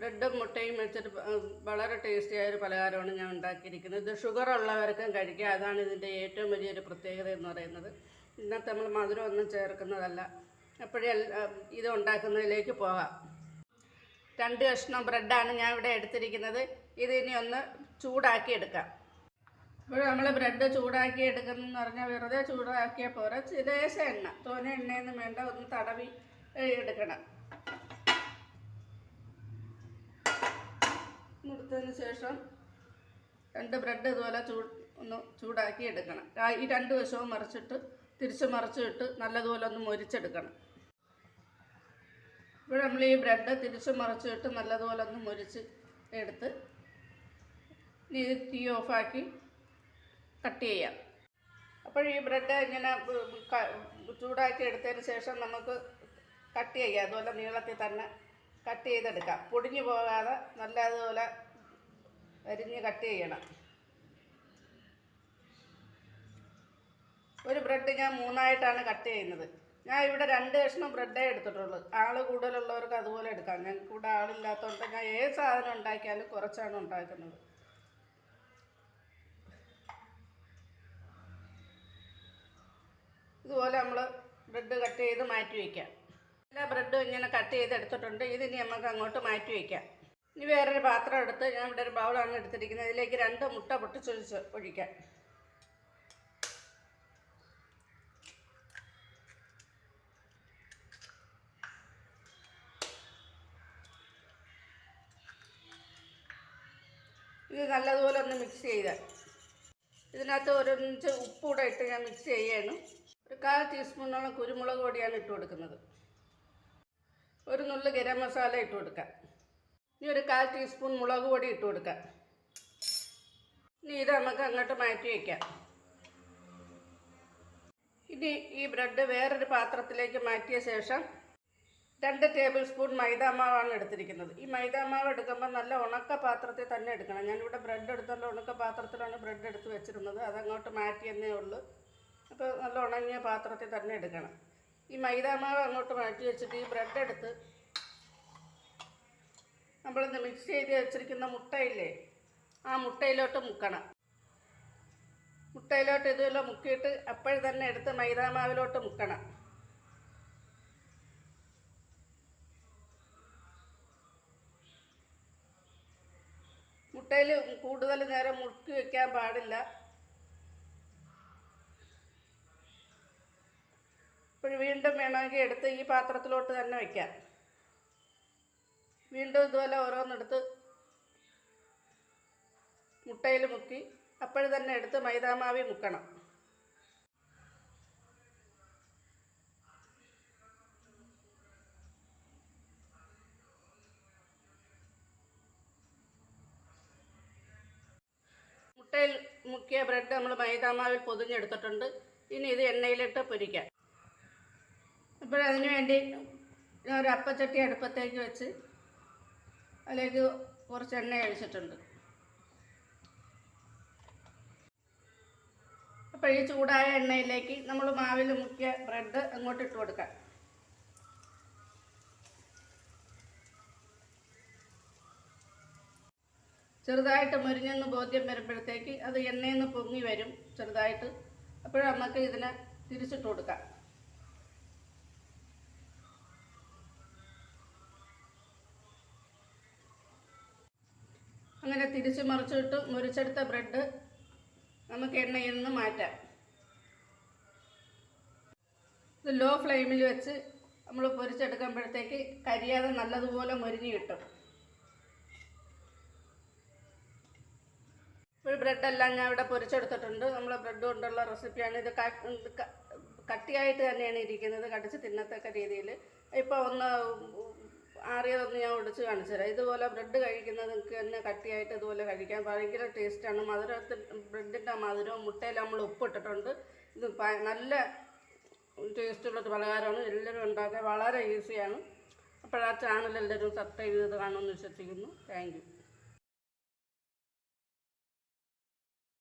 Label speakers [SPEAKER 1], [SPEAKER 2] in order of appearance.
[SPEAKER 1] ബ്രെഡും മുട്ടയും വെച്ചിട്ട് വളരെ ടേസ്റ്റിയായ ഒരു പലഹാരമാണ് ഞാൻ ഉണ്ടാക്കിയിരിക്കുന്നത്. ഇത് ഷുഗർ ഉള്ളവർക്കും കഴിക്കാം. അതാണ് ഇതിന്റെ ഏറ്റവും വലിയൊരു പ്രത്യേകത എന്ന് പറയുന്നത്. ഇന്നത്തെ നമ്മൾ മധുരം ഒന്നും ചേർക്കുന്നതല്ല. അപ്പോഴേ ഇത് ഉണ്ടാക്കുന്നതിലേക്ക് പോകാം. രണ്ട് കഷ്ണം ബ്രെഡാണ് ഞാൻ ഇവിടെ എടുത്തിരിക്കുന്നത്. ഇത് ഇനി ഒന്ന് ചൂടാക്കി എടുക്കാം. ഇപ്പോൾ നമ്മൾ ബ്രെഡ് ചൂടാക്കി എടുക്കുന്നെന്ന് പറഞ്ഞാൽ വെറുതെ ചൂടാക്കിയാൽ പോരാ. ചിലേശ എണ്ണ തോന എണ്ണയൊന്നും വേണ്ട. ഒന്ന് തടവി എടുക്കണം. എടുത്തതിന് ശേഷം രണ്ട് ബ്രെഡ് ഇതുപോലെ ചൂ ഒന്ന് ചൂടാക്കി എടുക്കണം. ഈ രണ്ട് വശവും മറിച്ചിട്ട് തിരിച്ച് മറിച്ചിട്ട് നല്ലതുപോലെ ഒന്ന് മൊരിച്ചെടുക്കണം. ഇപ്പോൾ നമ്മൾ ഈ ബ്രെഡ് തിരിച്ച് മറിച്ചിട്ട് നല്ലതുപോലെ ഒന്ന് മൊരിച്ച് എടുത്ത് തീ ഓഫാക്കി കട്ട് ചെയ്യാം. അപ്പോൾ ഈ ബ്രെഡ് ഇങ്ങനെ ചൂടാക്കി എടുത്തതിന് ശേഷം നമുക്ക് കട്ട് ചെയ്യാം. അതുപോലെ നീളത്തിൽ തന്നെ കട്ട് ചെയ്തെടുക്കാം. പൊടിഞ്ഞു പോകാതെ നല്ലതുപോലെ അരിഞ്ഞ് കട്ട് ചെയ്യണം. ഒരു ബ്രെഡ് ഞാൻ മൂന്നായിട്ടാണ് കട്ട് ചെയ്യുന്നത്. ഞാൻ ഇവിടെ രണ്ട് കഷ്ണം ബ്രെഡേ എടുത്തിട്ടുള്ളൂ. ആൾ കൂടുതലുള്ളവർക്ക് അതുപോലെ എടുക്കാം. ഞങ്ങൾക്ക് ഇവിടെ ആളില്ലാത്തതുകൊണ്ട് ഞാൻ ഏത് സാധനം ഉണ്ടാക്കിയാലും കുറച്ചാണ് ഉണ്ടാക്കുന്നത്. ഇതുപോലെ നമ്മൾ ബ്രെഡ് കട്ട് ചെയ്ത് മാറ്റി വയ്ക്കാം എല്ലാ ബ്രെഡും ഇങ്ങനെ കട്ട് ചെയ്ത് എടുത്തിട്ടുണ്ട്. ഇതിനി നമുക്ക് അങ്ങോട്ട് മാറ്റി വയ്ക്കാം ഇനി വേറൊരു പാത്രം എടുത്ത് ഞാൻ ഇവിടെ ഒരു ബൗളാണ് എടുത്തിരിക്കുന്നത്. ഇതിലേക്ക് രണ്ട് മുട്ട പൊട്ടിച്ചൊഴിച്ച് ഒഴിക്കാം. ഇത് നല്ലതുപോലെ ഒന്ന് മിക്സ് ചെയ്ത് ഇതിനകത്ത് ഒരു ഇഞ്ച് ഉപ്പ് കൂടെ ഇട്ട് ഞാൻ മിക്സ് ചെയ്യാണ്. ഒരു കാൽ ടീസ്പൂണോളം കുരുമുളക് പൊടിയാണ് ഇട്ട് കൊടുക്കുന്നത്. ഒരു നുള്ളു ഗരം മസാല ഇട്ട് കൊടുക്കാം. ഇനി ഒരു കാൽ ടീസ്പൂൺ മുളക് പൊടി ഇട്ട് കൊടുക്കാം. ഇനി ഇത് നമുക്ക് അങ്ങോട്ട് മാറ്റി വയ്ക്കാം ഇനി ഈ ബ്രെഡ് വേറൊരു പാത്രത്തിലേക്ക് മാറ്റിയ ശേഷം രണ്ട് ടേബിൾ സ്പൂൺ മൈദാമാവാണ് എടുത്തിരിക്കുന്നത്. ഈ മൈദാമാവ് എടുക്കുമ്പോൾ നല്ല ഉണക്ക പാത്രത്തിൽ തന്നെ എടുക്കണം. ഞാനിവിടെ ബ്രെഡ് എടുത്തുള്ള ഉണക്ക പാത്രത്തിലാണ് ബ്രെഡ് എടുത്ത് വെച്ചിരുന്നത്. അതങ്ങോട്ട് മാറ്റിയെന്നേ ഉള്ളൂ. അപ്പോൾ നല്ല ഉണങ്ങിയ പാത്രത്തിൽ തന്നെ എടുക്കണം. ഈ മൈദാമാവ് അങ്ങോട്ട് മാറ്റി വെച്ചിട്ട് ഈ ബ്രെഡ് എടുത്ത് നമ്മളിന്ന് മിക്സ് ചെയ്ത് വെച്ചിരിക്കുന്ന മുട്ടയില്ലേ? ആ മുട്ടയിലോട്ട് മുക്കണം. മുട്ടയിലോട്ട് ഇതുപോലെ മുക്കിയിട്ട് അപ്പോൾ തന്നെ എടുത്ത് മൈദാമാവിലോട്ട് മുക്കണം. മുട്ടയിൽ കൂടുതൽ നേരം മുക്കി വെക്കാൻ പാടില്ല. ഇപ്പോൾ വീണ്ടും വേണമെങ്കിൽ എടുത്ത് ഈ പാത്രത്തിലോട്ട് തന്നെ വയ്ക്കാം വീണ്ടും ഇതുപോലെ ഓരോന്നെടുത്ത് മുട്ടയിൽ മുക്കി അപ്പോൾ തന്നെ എടുത്ത് മൈദാമാവി മുക്കണം. മുട്ടയിൽ മുക്കിയ ബ്രെഡ് നമ്മൾ മൈദാമാവിൽ പൊതിഞ്ഞെടുത്തിട്ടുണ്ട്. ഇനി ഇത് എണ്ണയിലിട്ട് പൊരിക്കാം. അപ്പോൾ അതിന് വേണ്ടി ഞാൻ ഒരു അപ്പച്ചട്ടി അടുപ്പത്തേക്ക് വെച്ച് അതിലേക്ക് കുറച്ച് എണ്ണ ഒഴിച്ചിട്ടുണ്ട്. അപ്പോൾ ഈ ചൂടായ എണ്ണയിലേക്ക് നമ്മൾ മാവിൽ മുക്കിയ ബ്രെഡ് അങ്ങോട്ട് ഇട്ട് കൊടുക്കാം. ചെറുതായിട്ട് മുരിഞ്ഞെന്ന് ബോധ്യം വരുമ്പോഴത്തേക്ക് അത് എണ്ണയിൽ നിന്ന് പൊങ്ങി വരും ചെറുതായിട്ട്. അപ്പോൾ നമുക്ക് ഇതിനെ തിരിച്ചിട്ട് കൊടുക്കാം. അങ്ങനെ തിരിച്ച് മറിച്ചിട്ട് മുരിച്ചെടുത്ത ബ്രെഡ് നമുക്ക് എണ്ണയിൽ നിന്ന് മാറ്റാം. ഇത് ലോ ഫ്ലെയിമിൽ വെച്ച് നമ്മൾ പൊരിച്ചെടുക്കുമ്പോഴത്തേക്ക് കരിയാതെ നല്ലതുപോലെ മുരിഞ്ഞ് കിട്ടും. ഇപ്പോൾ ബ്രെഡെല്ലാം ഞാൻ ഇവിടെ പൊരിച്ചെടുത്തിട്ടുണ്ട്. നമ്മൾ ബ്രെഡ് കൊണ്ടുള്ള റെസിപ്പിയാണ് ഇത് കട്ടിയായിട്ട് തന്നെയാണ് ഇരിക്കുന്നത്. കടിച്ച് തിന്നത്തക്ക രീതിയിൽ ഇപ്പോൾ ഒന്ന് ആറിയതൊന്ന് ഞാൻ ഒടിച്ച് കാണിച്ചു തരാം. ഇതുപോലെ ബ്രെഡ് കഴിക്കുന്നത് നിങ്ങൾക്ക് തന്നെ കട്ടിയായിട്ട് ഇതുപോലെ കഴിക്കാൻ ഭയങ്കര ടേസ്റ്റാണ് മധുരത്തിൽ ബ്രെഡിന്റെ മധുരവും മുട്ടയിൽ നമ്മൾ ഉപ്പിട്ടിട്ടുണ്ട്. ഇത് നല്ല ടേസ്റ്റുള്ളൊരു പലഹാരമാണ്. എല്ലാവരും ഉണ്ടാക്കാൻ വളരെ ഈസിയാണ് അപ്പോൾ ആ ചാനൽ എല്ലാവരും സബ്സ്ക്രൈബ് ചെയ്ത് കാണുമെന്ന് വിശ്വസിക്കുന്നു. താങ്ക്